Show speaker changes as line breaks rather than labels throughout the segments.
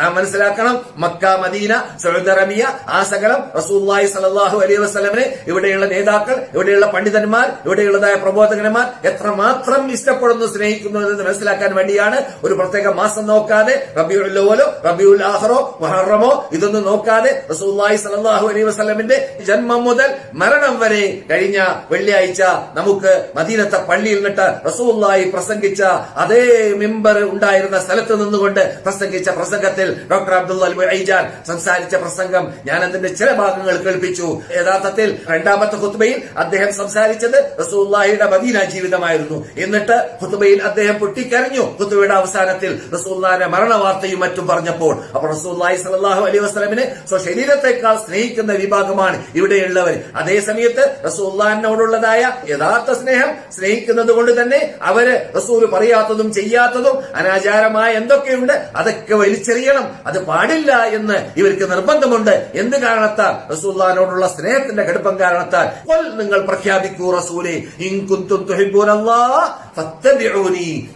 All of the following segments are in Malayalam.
നാം മനസ്സിലാക്കണം മക്ക മദീന സൗദി അറേബ്യ ആ സകലം റസൂല്ലായി സലാഹു അലൈഹി വസ്ലമിനെ ഇവിടെയുള്ള നേതാക്കൾ ഇവിടെയുള്ള പണ്ഡിതന്മാർ ഇവിടെയുള്ളതായ പ്രബോധകന്മാർ എത്രമാത്രം ഇഷ്ടപ്പെടുന്നു സ്നേഹിക്കുന്നു എന്ന് മനസ്സിലാക്കാൻ വേണ്ടിയാണ് ഒരു പ്രത്യേക മാസം നോക്കാതെ റബിയുൽ ലോലോ റബിയുൽ ആഹറോ മുഹറമോ ഇതൊന്നും നോക്കാതെ റസൂല്ലായി സലാഹു അലൈഹി വസ്ലമിന്റെ ജന്മം മുതൽ മരണം വരെ കഴിഞ്ഞ വെള്ളിയാഴ്ച നമുക്ക് മദീനത്തെ പള്ളിയിൽ നിന്നിട്ട് റസൂല്ലായി പ്രസംഗിച്ച അതേ മെമ്പർ ഉണ്ടായിരുന്ന സ്ഥലത്ത് നിന്നുകൊണ്ട് പ്രസംഗിച്ച പ്രസംഗത്തിൽ ഡോക്ടർ അബ്ദുൽ ഐജാൻ സംസാരിച്ച പ്രസംഗം ഞാൻ അതിന്റെ ചില ഭാഗങ്ങൾ കേൾപ്പിച്ചു. യഥാർത്ഥത്തിൽ രണ്ടാമത്തെ ഹുത്തുബയിൽ അദ്ദേഹം സംസാരിച്ചത് റസൂല്ലാഹിയുടെ മദീന ജീവിതമായിരുന്നു. എന്നിട്ട് ഹുത്തുബയിൽ അദ്ദേഹം പൊട്ടിക്കരഞ്ഞു. ഹുത്തുബയുടെ അവസാനത്തിൽ റസൂല്ലാന്റെ മരണവാർത്തയും മറ്റും പറഞ്ഞപ്പോൾ അപ്പോൾ റസൂല്ലാഹി സലാഹു അലൈഹി വസ്ലമിനെ സ്വശരീരത്തെക്കാൾ സ്നേഹിക്കുന്ന വിഭാഗമാണ് ഇവിടെയുള്ളവർ. അതേ സമയത്ത് യഥാർത്ഥ സ്നേഹം സ്നേഹിക്കുന്നത് കൊണ്ട് തന്നെ അവർ റസൂൽ പറയാത്തതും ചെയ്യാത്തതും അനാചാരമായ എന്തൊക്കെയുണ്ട് അതൊക്കെ വലിച്ചെറിയണം. അത് പാടില്ല എന്ന് ഇവർക്ക് നിർബന്ധമുണ്ട്. എന്ത് കാരണത്താൽ? റസൂല്ലാനോടുള്ള സ്നേഹത്തിന്റെ കടുപ്പം കാരണത്താൽ. നിങ്ങൾ പ്രഖ്യാപിക്കൂ റസൂലെ.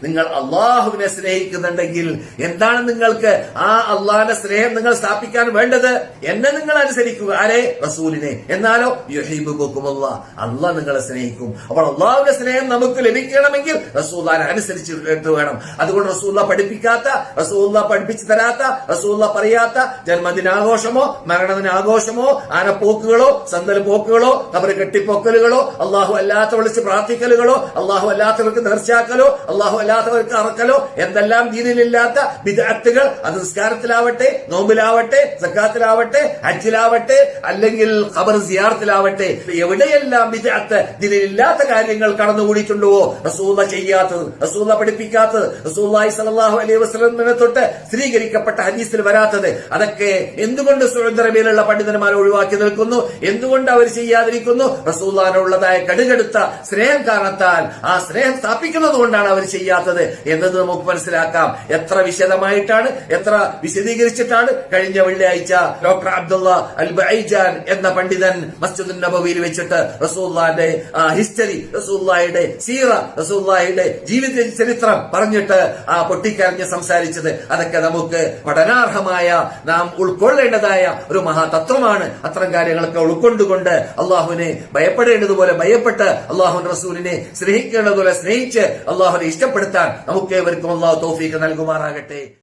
നിങ്ങൾ അള്ളാഹുവിനെ സ്നേഹിക്കുന്നുണ്ടെങ്കിൽ എന്താണ് നിങ്ങൾക്ക് ആ അള്ളാഹിന്റെ സ്നേഹം നിങ്ങൾ സ്ഥാപിക്കാൻ വേണ്ടത്? എന്നെ നിങ്ങൾ അനുസരിക്കുക. ആരെ? റസൂലിനെ. എന്നാലോ? യുഹീബുക്കുമുള്ള അള്ളാഹ് നിങ്ങളെ സ്നേഹിക്കും. അപ്പോൾ അള്ളാഹുവിന്റെ സ്നേഹം നമുക്ക് ലഭിക്കണമെങ്കിൽ റസൂല്ലാനെ അനുസരിച്ചിട്ട് വേണം. അതുകൊണ്ട് റസൂല്ല പഠിപ്പിക്കാത്ത റസൂല്ല പഠിപ്പിച്ചു തരാത്ത റസൂല്ല പറയാത്ത ജന്മദിനാഘോഷമോ മരണദിനാഘോഷമോ ആനപ്പോക്കുകളോ സന്തൽ പോക്കുകളോ അവർ കെട്ടിപ്പൊക്കലുകളോ അള്ളാഹു അല്ലാത്ത വിളിച്ച് പ്രാർത്ഥിക്കലുകളോ അള്ളാഹു അല്ലാത്തവർക്ക് നേർച്ചയാക്കലോ അള്ളാഹു അല്ലാത്തവർക്ക് അറക്കലോ എന്തെല്ലാം ദീനിലില്ലാത്ത വിദഗ്ധകൾ അത് നിസ്കാരത്തിലാവട്ടെ നോമ്പിലാവട്ടെ സക്കാത്തിലാവട്ടെ ഹജ്ജിലാവട്ടെ അല്ലെങ്കിൽ ഖബർ സിയാർത്തിലാവട്ടെ എവിടെയെല്ലാം വിദഗ്ധ ദീനിലില്ലാത്ത കാര്യങ്ങൾ കടന്നുകൂടിയിട്ടുണ്ടോ റസൂല ചെയ്യാത്തത് റസൂല പഠിപ്പിക്കാത്തത് റസൂള്ളി സലാഹു അലൈഹി വസ്ലമിനെ തൊട്ട് സ്ഥിരീകരിക്കപ്പെട്ട ഹദീസിൽ വരാത്തത്. അതൊക്കെ എന്തുകൊണ്ട് സൗദി അറേബ്യയിലുള്ള പണ്ഡിതന്മാർ ഒഴിവാക്കി നിൽക്കുന്നു? എന്തുകൊണ്ട് അവർ ചെയ്യാതിരിക്കുന്നു? റസൂല്ലാനുള്ളതായ കടുകെടുത്ത സ്നേഹം കാരണത്താൽ ആ സ്നേഹം സ്ഥാപിക്കുന്നത് കൊണ്ടാണ് അവർ ചെയ്യാത്തത്. എന്നത് നമുക്ക് മനസ്സിലാക്കാം. എത്ര വിശദമായിട്ടാണ് എത്ര വിശദീകരിച്ചിട്ടാണ് കഴിഞ്ഞ വെള്ളിയാഴ്ച ഡോക്ടർ അബ്ദുള്ള അൽ ബൈജാൻ എന്ന പണ്ഡിതൻ മസ്ജിദ് നബവിയിൽ വെച്ചിട്ട് റസൂല്ലാന്റെ ഹിസ്റ്ററി റസൂല്ലായുടെ സീറ റസൂല്ലായുടെ ജീവിത ചരിത്രം പറഞ്ഞിട്ട് ആ പൊട്ടിക്കരഞ്ഞ് സംസാരിച്ചത്. അതൊക്കെ നമുക്ക് പഠനാർഹമായ നാം ഉൾക്കൊള്ളേണ്ടതായ ഒരു മഹാതത്വമാണ് അത്തരം കാര്യങ്ങളൊക്കെ ഉൾക്കൊണ്ടുകൊണ്ട് അള്ളാഹുവിനെ ഭയപ്പെടേണ്ടതുപോലെ ഭയപ്പെട്ട് അള്ളാഹു റസൂലിനെ സ്നേഹിക്കേണ്ടതുപോലെ സ്നേഹിച്ച് അള്ളാഹുവിനെ ഇഷ്ടപ്പെടുത്താൻ നമുക്ക് ഏവർക്കും അള്ളാഹു തോഫീക്ക് നൽകുമാറാകട്ടെ.